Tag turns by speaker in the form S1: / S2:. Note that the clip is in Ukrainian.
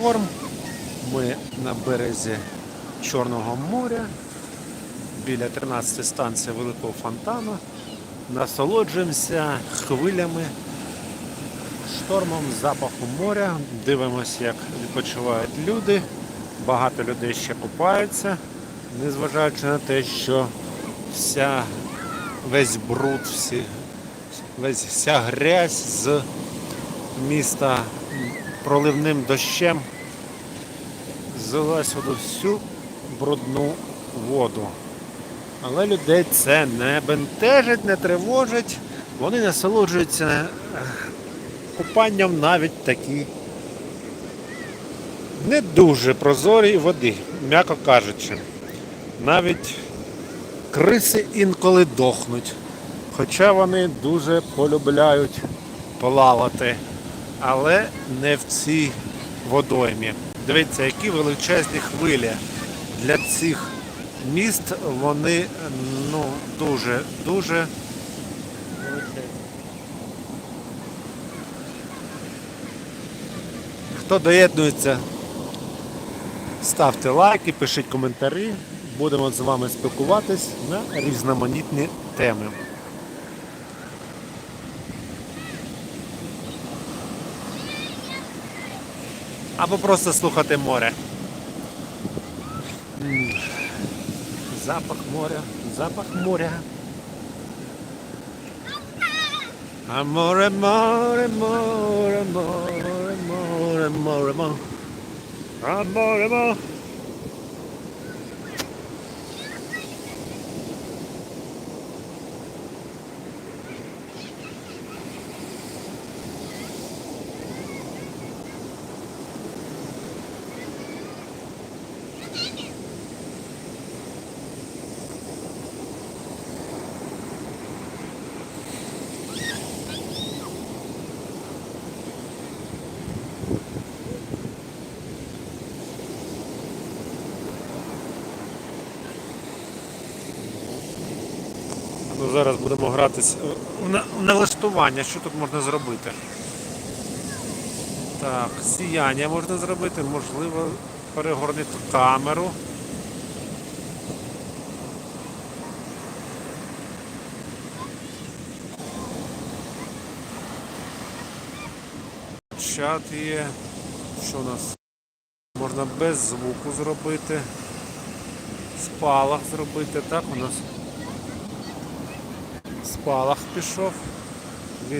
S1: Форм. Ми на березі Чорного моря біля 13 станції Великого фонтану. Насолоджуємося хвилями, штормом, запахом моря. Дивимося, як відпочивають люди. Багато людей ще купаються, незважаючи на те, що вся, весь бруд, всі, весь, вся грязь з міста проливним дощем злилась воду всю брудну воду. Але людей це не бентежить, не тривожить. Вони насолоджуються е, купанням навіть в такій не дуже прозорій води, м'яко кажучи. Навіть криси інколи дохнуть. Хоча вони дуже полюбляють плавати, але не в цій водоймі. Дивіться, які величезні хвилі. Для цих міст вони ну, дуже, дуже. Хто доєднується, ставте лайки, пишіть коментарі. Будемо з вами спілкуватись на різноманітні теми. Або просто слухати море. Запах моря, запах моря. А море, море, море, море, море, море, море. Море, море. Ну, зараз будемо гратись в налаштування, що тут можна зробити. Так, сіяння можна зробити, можливо, перегорнути камеру. Чат є. Що у нас? Можна без звуку зробити. Спалах зробити, так у нас спалах пішов.